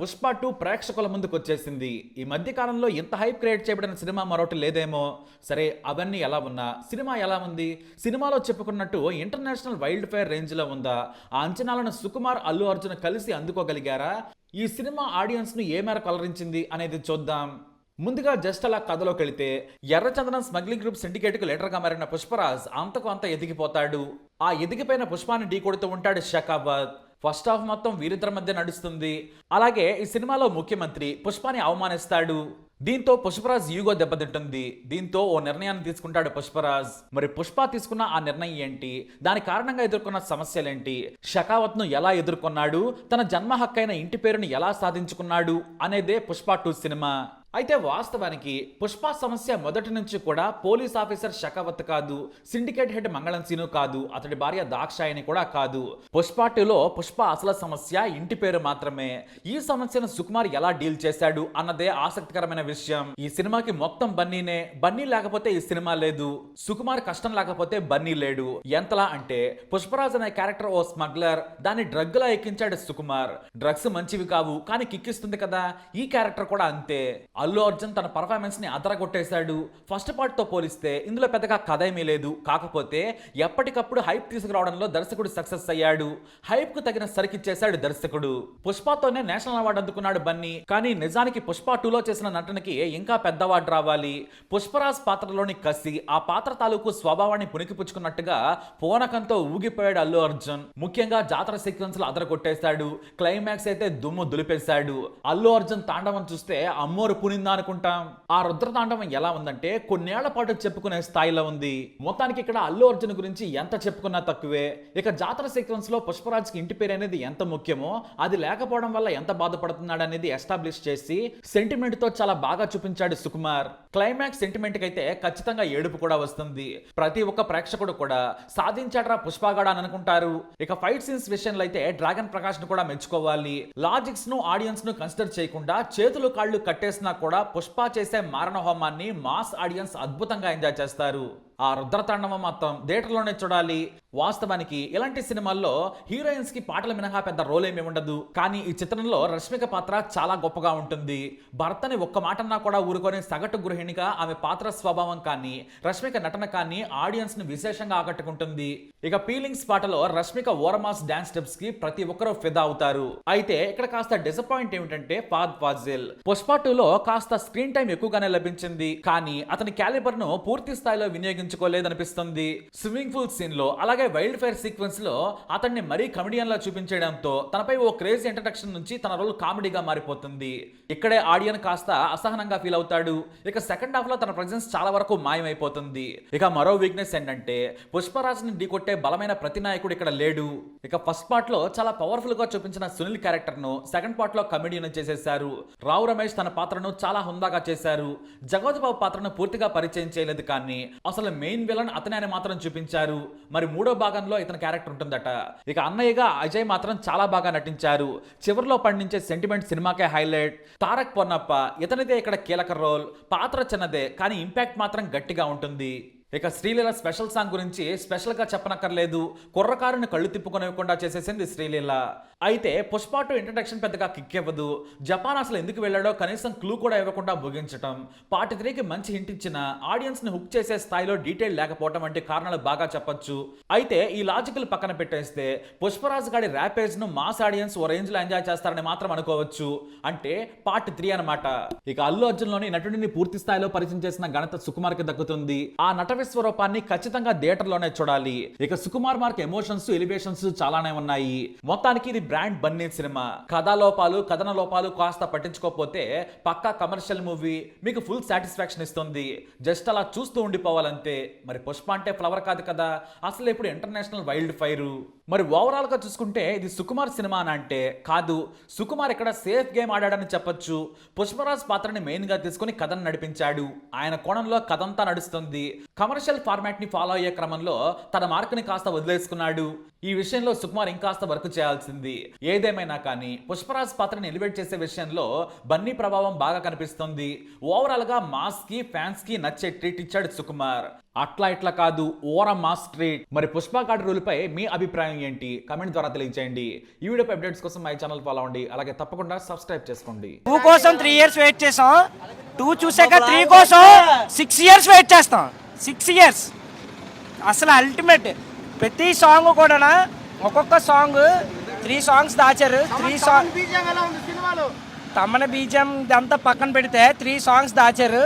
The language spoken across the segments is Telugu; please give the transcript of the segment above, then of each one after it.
పుష్ప టూ ప్రేక్షకుల ముందుకు వచ్చేసింది. ఈ మధ్య కాలంలో ఇంత హైప్ క్రియేట్ చేయబడిన సినిమా మరొకటి లేదేమో. సరే అవన్నీ ఎలా ఉన్నా? సినిమా ఎలా ఉంది? సినిమాలో చెప్పుకున్నట్టు ఇంటర్నేషనల్ వైల్డ్ ఫైర్ రేంజ్లో ఉందా? ఆ అంచనాలను సుకుమార్ అల్లు అర్జున్ కలిసి అందుకోగలిగారా? ఈ సినిమా ఆడియన్స్ను ఏ మేర కలరించింది అనేది చూద్దాం. ముందుగా జస్ట్ అలా కథలోకి వెళితే ఎర్రచందనం స్మగ్లింగ్ గ్రూప్ సిండికేట్కు లీడర్గా మారిన పుష్పరాజ్ అంతకు అంత ఎదిగిపోతాడు. ఆ ఎదిగిపోయిన పుష్పాన్ని ఢీకొడుతూ ఉంటాడు షకాబాద్ ఫస్ట్ హాఫ్ మొత్తం వీరిద్దరి మధ్య నడుస్తుంది. అలాగే ఈ సినిమాలో ముఖ్యమంత్రి పుష్పాని అవమానిస్తాడు. దీంతో పుష్పరాజ్ యూగో దెబ్బతింటుంది. దీంతో ఓ నిర్ణయాన్ని తీసుకుంటాడు పుష్పరాజ్. మరి పుష్ప తీసుకున్న ఆ నిర్ణయం ఏంటి? దాని కారణంగా ఎదుర్కొన్న సమస్యలేంటి? షకావత్ను ఎలా ఎదుర్కొన్నాడు? తన జన్మ హక్కైన ఇంటి పేరుని ఎలా సాధించుకున్నాడు? అనేదే పుష్ప టూ సినిమా. అయితే వాస్తవానికి పుష్ప సమస్య మొదటి నుంచి కూడా పోలీస్ ఆఫీసర్ షకావత్ కాదు సిండికేట్ హెడ్ మంగళం సీను కాదు అతడి భార్య దాక్షాయని కూడా కాదు. పుష్ప టూలో పుష్ప అసలు సమస్య ఇంటి పేరు మాత్రమే. ఈ సమస్యను సుకుమార్ ఎలా డీల్ చేశాడు అన్నదే ఆసక్తికరమైన విషయం. ఈ సినిమాకి మొత్తం బన్నీనే. బన్నీ లేకపోతే ఈ సినిమా లేదు. సుకుమార్ కష్టం లేకపోతే బన్నీ లేడు. ఎంతలా అంటే పుష్పరాజ్ అనే క్యారెక్టర్ ఓ స్మగ్లర్. దాన్ని డ్రగ్లా ఎక్కించాడు సుకుమార్. డ్రగ్స్ మంచివి కావు కానీ కిక్కిస్తుంది కదా. ఈ క్యారెక్టర్ కూడా అంతే. అల్లు అర్జున్ తన పర్ఫార్మెన్స్ని అదరగొట్టేశాడు. ఫస్ట్ పార్ట్తో పోలిస్తే ఇందులో పెద్దగా కథ ఏమీ లేదు. కాకపోతే ఎప్పటికప్పుడు హైప్ తీసుకురావడంలో దర్శకుడు సక్సెస్ అయ్యాడు. హైప్కు తగిన సరికిచ్చేశాడు దర్శకుడు. పుష్పతోనే నేషనల్ అవార్డు అందుకున్నాడు బన్నీ. కానీ నిజానికి పుష్ప టూలో చేసిన నటనకి ఇంకా పెద్ద అవార్డు రావాలి. పుష్పరాజ్ పాత్రలోని కసి ఆ పాత్ర తాలూకు స్వభావాన్ని పుణికిపుచ్చుకున్నట్టుగా పూనకంతో ఊగిపోయాడు అల్లు అర్జున్. ముఖ్యంగా జాతర సీక్వెన్స్లు అదరగొట్టేశాడు. క్లైమాక్స్ అయితే దుమ్ము దులిపేశాడు. అల్లు అర్జున్ తాండవం చూస్తే అమ్మోరు పునిందా అనుకుంటాం. ఆ రుద్రతాండవం ఎలా ఉందంటే కొన్నేళ్ళ పాటు చెప్పుకునే స్థాయిలో ఉంది. మొత్తానికి ఇక్కడ అల్లు అర్జున్ గురించి ఎంత చెప్పుకున్నా తక్కువే. ఇక జాతర సీక్వెన్స్లో పుష్పరాజ్కి ఇంటి పేరు అనేది ఎంత ముఖ్యమో అది లేకపోవడం వల్ల ఎంత బాధపడుతున్నాడు అనేది ఎస్టాబ్లిష్ చేసి సెంటిమెంట్తో చాలా బాగా చూపించాడు సుకుమార్. క్లైమాక్స్ సెంటిమెంట్ అయితే ఖచ్చితంగా ఏడుపు కూడా వస్తుంది. ప్రతి ఒక్క ప్రేక్షకుడు కూడా సాధించాడ్రా పుష్పగాడ అని అనుకుంటారు. ఇక ఫైట్ సీన్స్ విషయంలో అయితే డ్రాగన్ ప్రకాష్ను కూడా మెచ్చుకోవాలి. లాజిక్స్ను ఆడియన్స్ను కన్సిడర్ చేయకుండా చేతులు కాళ్ళు కట్టేసినా కూడా పుష్ప చేసే మారణ హోమాన్ని మాస్ ఆడియన్స్ అద్భుతంగా ఎంజాయ్ చేస్తారు. ఆ రుద్రతాండవం మొత్తం థియేటర్లోనే చూడాలి. వాస్తవానికి ఇలాంటి సినిమాల్లో హీరోయిన్స్కి పాటల మినహా పెద్ద రోల్ ఏమి ఉండదు. కానీ ఈ చిత్రంలో రష్మిక పాత్ర చాలా గొప్పగా ఉంటుంది. భర్తని ఒక్క మాటన్నా కూడా ఊరుకొని సగటు గృహిణిగా ఆమె పాత్ర స్వభావం కానీ రష్మిక నటన కానీ ఆడియన్స్ని విశేషంగా ఆకట్టుకుంటుంది. ఇక పీలింగ్స్ పాటలో రష్మిక ఓరమాస్ డాన్స్ స్టెప్స్కి ప్రతి ఒక్కరూ ఫిదా అవుతారు. అయితే ఇక్కడ కాస్త డిసప్పాయింట్ ఏమిటంటే ఫాద్ ఫాజిల్. పుష్ప టూలో కాస్త స్క్రీన్ టైం ఎక్కువగానే లభించింది. కానీ అతని క్యాలిబర్ను పూర్తి స్థాయిలో అనిపిస్తుంది స్విమ్మింగ్ పూల్ సీన్లో అలాగే వైల్డ్ ఫైర్ సీక్వెన్స్లో అతన్ని మరీ కమెడియన్ లా చూపించడంతో తనపై ఓ క్రేజీ ఇంట్రడక్షన్ నుంచి తన రోల్ కామెడీగా మారిపోతుంది. ఇక్కడే ఆడియన్ కాస్త అసహనంగా ఫీల్ అవుతాడు. ఇక సెకండ్ హాఫ్లో తన ప్రజెన్స్ చాలా వరకు మాయమైపోతుంది. ఇక మరో వీక్నెస్ ఏంటంటే పుష్పరాజ్ని ఢీకొట్టే బలమైన ప్రతి నాయకుడు ఇక్కడ లేడు. ఇక ఫస్ట్ పార్ట్లో చాలా పవర్ఫుల్గా చూపించిన సునీల్ క్యారెక్టర్ను సెకండ్ పార్ట్లో కమెడియన్ చేసేశారు. రావు రమేష్ తన పాత్రను చాలా హుందాగా చేశారు. జగవతి బాబు పాత్రను పూర్తిగా పరిచయం చేయలేదు కానీ అసలు మెయిన్ విలన్ అతనే అని మాత్రం చూపించారు. మరి మూడో భాగంలో ఇతని క్యారెక్టర్ ఉంటుందట. ఇక అన్నయ్యగా అజయ్ మాత్రం చాలా బాగా నటించారు. చివరిలో పండించే సెంటిమెంట్ సినిమాకే హైలైట్ తారక్ పొన్నప్ప ఇతనిదే ఇక్కడ కీలక రోల్ పాత్ర చిన్నదే కానీ ఇంపాక్ట్ మాత్రం గట్టిగా ఉంటుంది. ఇక శ్రీలీల స్పెషల్ సాంగ్ గురించి స్పెషల్గా చెప్పనక్కర్లేదు. కుర్రకారుని కళ్ళు తిప్పుకొనివ్వకుండా చేసేసింది శ్రీలీల. అయితే పుష్ప టు ఇంట్రడక్షన్ పెద్దగా కిక్ ఇవ్వదు. జపాన్ అసలు ఎందుకు వెళ్ళాడో కనీసం క్లూ కూడా ఇవ్వకుండా ముగించటం. పార్ట్ త్రీకి మంచి హింట్ ఇచ్చిన ఆడియన్స్ని హుక్ చేసే స్థాయిలో డీటెయిల్ లేకపోవడం వంటి కారణాలు బాగా చెప్పొచ్చు. అయితే ఈ లాజికల్ పక్కన పెట్టేస్తే పుష్పరాజ్ గాడి ర్యాపేజ్ను మాస్ ఆడియన్స్ ఓ రేంజ్లో ఎంజాయ్ చేస్తారని మాత్రం అనుకోవచ్చు. అంటే పార్ట్ త్రీ అన్నమాట. ఇక అల్లు అర్జున్లోని నటుడిని పూర్తి స్థాయిలో పరిచయం చేసిన ఘనత సుకుమార్కి దక్కుతుంది. ఆ స్వరూపాన్ని ఖచ్చితంగా థియేటర్లోనే చూడాలి. ఇక సుకుమార్ మార్క్ ఎమోషన్స్ ఎలివేషన్స్ చాలానే ఉన్నాయి. మొత్తానికి ఇది బ్రాండ్ బన్నీ సినిమా. కథాలోపాలు కథన లోపాలు కాస్త పట్టించుకోకపోతే పక్కా కమర్షియల్ మూవీ మీకు ఫుల్ సాటిస్ఫాక్షన్ ఇస్తుంది. జస్ట్ అలా చూస్తూ ఉండిపోవాలంతే. మరి పుష్ప అంటే ఫ్లవర్ కాదు కదా. అసలు ఇప్పుడు ఇంటర్నేషనల్ వైల్డ్ ఫైర్. మరి ఓవరాల్గా చూసుకుంటే ఇది సుకుమార్ సినిమా అని అంటే కాదు. సుకుమార్ ఇక్కడ సేఫ్ గేమ్ ఆడాడని చెప్పొచ్చు. పుష్పరాజ్ పాత్రని మెయిన్గా తీసుకుని కథను నడిపించాడు. ఆయన కోణంలో కథంతా నడుస్తుంది. కమర్షియల్ ఫార్మాట్ని ఫాలో అయ్యే క్రమంలో తన మార్క్ని కాస్త వదిలేసుకున్నాడు. ఈ విషయంలో సుకుమార్ ఇంకాస్త వర్క్ చేయాల్సింది. ఏదేమైనా కానీ పుష్పరాజ్ పాత్రని ఎలివేట్ చేసే విషయంలో బన్నీ ప్రభావం బాగా కనిపిస్తుంది. ఓవరాల్గా ఫ్యాన్స్కి కి ఫ్యాన్స్కి నచ్చే ట్రీట్ ఇచ్చాడు సుకుమార్. అట్లా ఇట్లా కాదు ఓర మాస్ స్ట్రీట్. మరి పుష్ప కార్డ్ రూల్పై మీ అభిప్రాయం ఏంటి? కమెంట్ ద్వారా తెలియజేయండి ఈ వీడియో అప్డేట్స్ కోసం మై ఛానల్ ఫాలో అవ్వండి. అలాగే తప్పకుండా సబ్స్క్రైబ్ చేసుకోండి. టూ కోసం త్రీ ఇయర్స్ వెయిట్ చేసాం. టూ చూసాక త్రీ కోసం సిక్స్ ఇయర్స్ వెయిట్ చేస్తాం. సిక్స్ ఇయర్స్ అసలు అల్టిమేట్ ప్రతి సాంగ్ కూడా ఒక్కొక్క సాంగ్ త్రీ సాంగ్స్ దాచారు. త్రీ సాంగ్ తమ్మన బీజం ఇదంతా పక్కన పెడితే త్రీ సాంగ్స్ దాచారు.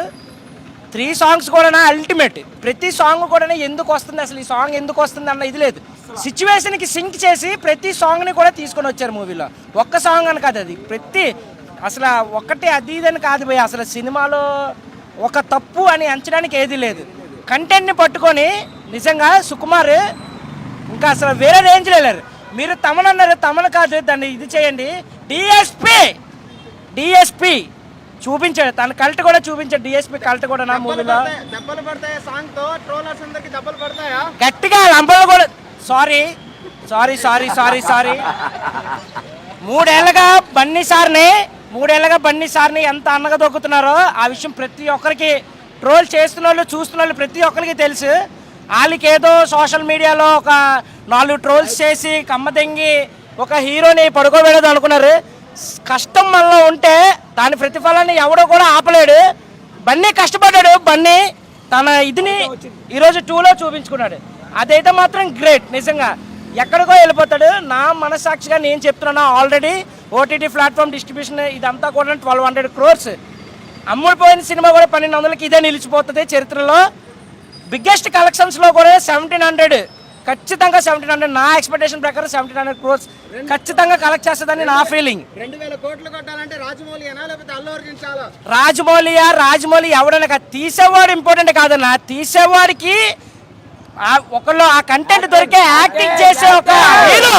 త్రీ సాంగ్స్ కూడా అల్టిమేట్. ప్రతి సాంగ్ కూడా ఎందుకు వస్తుంది అసలు? ఈ సాంగ్ ఎందుకు వస్తుంది అన్న ఇది లేదు. సిచ్యువేషన్కి సింక్ చేసి ప్రతి సాంగ్ని కూడా తీసుకొని వచ్చారు మూవీలో. ఒక్క సాంగ్ అని కాదు అది. ప్రతి అసలు ఒక్కటే అది ఇదని కాదు పోయి అసలు సినిమాలో ఒక తప్పు అని అంచడానికి ఏది లేదు. కంటెంట్ని పట్టుకొని నిజంగా సుకుమార్ ఇంకా అసలు వేరే రేంజ్లో లేరు మీరు తమనన్నారు అన్నారు కాదు దాన్ని ఇది చేయండి. డిఎస్పి డిఎస్పి చూపించాడు. తన కల్ట్ కూడా చూపించాడు. డిఎస్పి కల్ట్ కూడా నా మూవీలో. దెబ్బలు పడతాయా సాంగ్తో? ట్రోలర్స్ అందరికి దెబ్బలు పడతాయా? గట్టిగా లంబలు కూడా sorry sorry sorry sorry sorry మూడేళ్ళగా Bunny సార్ని మూడేళ్ళగా బన్నీ సార్ని ఎంత అన్నగా దొక్కుతున్నారో ఆ విషయం ప్రతి ఒక్కరికి ట్రోల్ చేస్తున్న వాళ్ళు చూస్తున్న వాళ్ళు ప్రతి ఒక్కరికి తెలుసు. వాళ్ళకి ఏదో సోషల్ మీడియాలో ఒక నాలుగు ట్రోల్స్ చేసి కమ్మదెంగి ఒక హీరోని పడుకోబెడదు అనుకున్నారు. కష్టం మనలో ఉంటే దాని ప్రతిఫలాన్ని ఎవడో కూడా ఆపలేడు. బన్నీ కష్టపడ్డాడు. బన్నీ తన ఇదిని ఈరోజు టూలో చూపించుకున్నాడు. అదైతే మాత్రం గ్రేట్ నిజంగా. ఎక్కడికో వెళ్ళిపోతాడు. నా మనసాక్షిగా నేను చెప్తున్నాను? ఆల్రెడీ ఓటీటీ ప్లాట్ఫామ్ డిస్ట్రిబ్యూషన్ ఇదంతా కూడా ట్వెల్వ్ హండ్రెడ్ క్రోర్స్. అమ్ముడిపోయిన సినిమా కూడా పన్నెండు వందలకి ఇదే నిలిచిపోతుంది చరిత్రలో. బిగ్గెస్ట్ కలెక్షన్స్లో కూడా సెవెంటీన్ హండ్రెడ్ ఖచ్చితంగా సెవెంటీన్ హండ్రెడ్ నా ఎక్స్పెక్టేషన్ ప్రకారం సెవెంటీన్ హండ్రెడ్ క్రోర్స్ ఖచ్చితంగా కలెక్ట్ చేస్తుందని నా ఫీలింగ్ రెండు వేల కోట్లు కొట్టాలంటే రాజమౌళి అనా లేకపోతే అల్లు అర్జున్ చాలా? రాజమౌళియా రాజమౌళి ఎవడైనా కాదు తీసేవాడు ఇంపార్టెంట్ కాదన్న. తీసేవాడికి ఒకళ్ళు ఆ కంటెంట్ దొరికే యాక్టింగ్ చేసే ఒక హీరో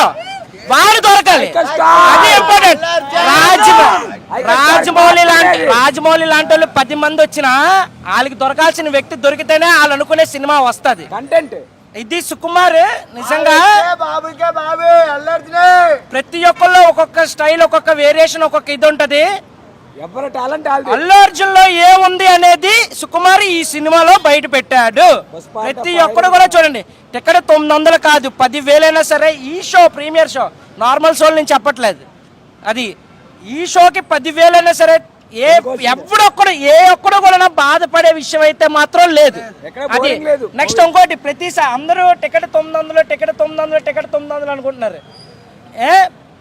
వాడు దొరకాలి. అది ఇంపార్టెంట్ రాజమౌళి రాజమౌళి లాంటి రాజమౌళి లాంటి వాళ్ళు పది మంది వచ్చినా వాళ్ళకి దొరకాల్సిన వ్యక్తి దొరికితేనే వాళ్ళు అనుకునే సినిమా వస్తుంది. కంటెంట్ ఇది సుకుమార్ నిజంగా? బాబుకే బాబు ప్రతి ఒక్కళ్ళు ఒక్కొక్క స్టైల్ ఒక్కొక్క వేరియేషన్ ఒక్కొక్క ఇది ఉంటది. ఎవరి టాలెంట్ అల్లు అర్జున్లో ఏముంది అనేది సుకుమార్ ఈ సినిమాలో బయట పెట్టాడు. ప్రతి ఒక్కడు కూడా చూడండి. టికెట్ తొమ్మిది వందలు కాదు పది వేలైనా సరే ఈ show premiere show. Normal show నేను చెప్పట్లేదు. అది ఈ షోకి పది వేలైనా సరే ఏ ఎప్పుడొక్కడు ఏ ఒక్కడు కూడా బాధపడే విషయం అయితే మాత్రం లేదు. అది. నెక్స్ట్ ఇంకోటి ప్రతిసారి అందరూ టికెట్ తొమ్మిది వందలు టికెట్ తొమ్మిది వందలు టికెట్ తొమ్మిది వందలు అనుకుంటున్నారు. ఏ?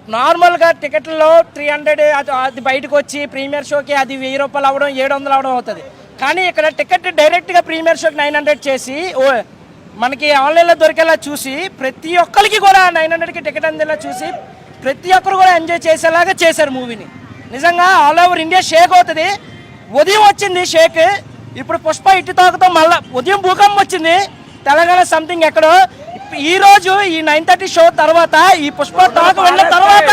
నార్మల్గా టికెట్లలో త్రీ హండ్రెడ్ అది అది బయటకు వచ్చి ప్రీమియర్ షోకి అది వెయ్యి రూపాయలు అవ్వడం ఏడు వందలు అవ్వడం అవుతుంది. కానీ ఇక్కడ టికెట్ డైరెక్ట్గా ప్రీమియర్ షోకి నైన్ హండ్రెడ్ చేసి ఓ మనకి ఆన్లైన్లో దొరికేలా చూసి ప్రతి ఒక్కరికి కూడా నైన్ హండ్రెడ్కి టికెట్ అందేలా చూసి ప్రతి ఒక్కరు కూడా ఎంజాయ్ చేసేలాగా చేశారు మూవీని నిజంగా ఆల్ ఓవర్ ఇండియా షేక్ అవుతుంది. ఉదయం వచ్చింది షేక్. ఇప్పుడు పుష్ప ఇటు తాకుతో మళ్ళీ ఉదయం భూకంపం వచ్చింది. తెలంగాణ సంథింగ్ ఎక్కడో. ఈ రోజు ఈ నైన్ థర్టీ షో తర్వాత ఈ పుష్ప తాకు వెళ్ళిన తర్వాత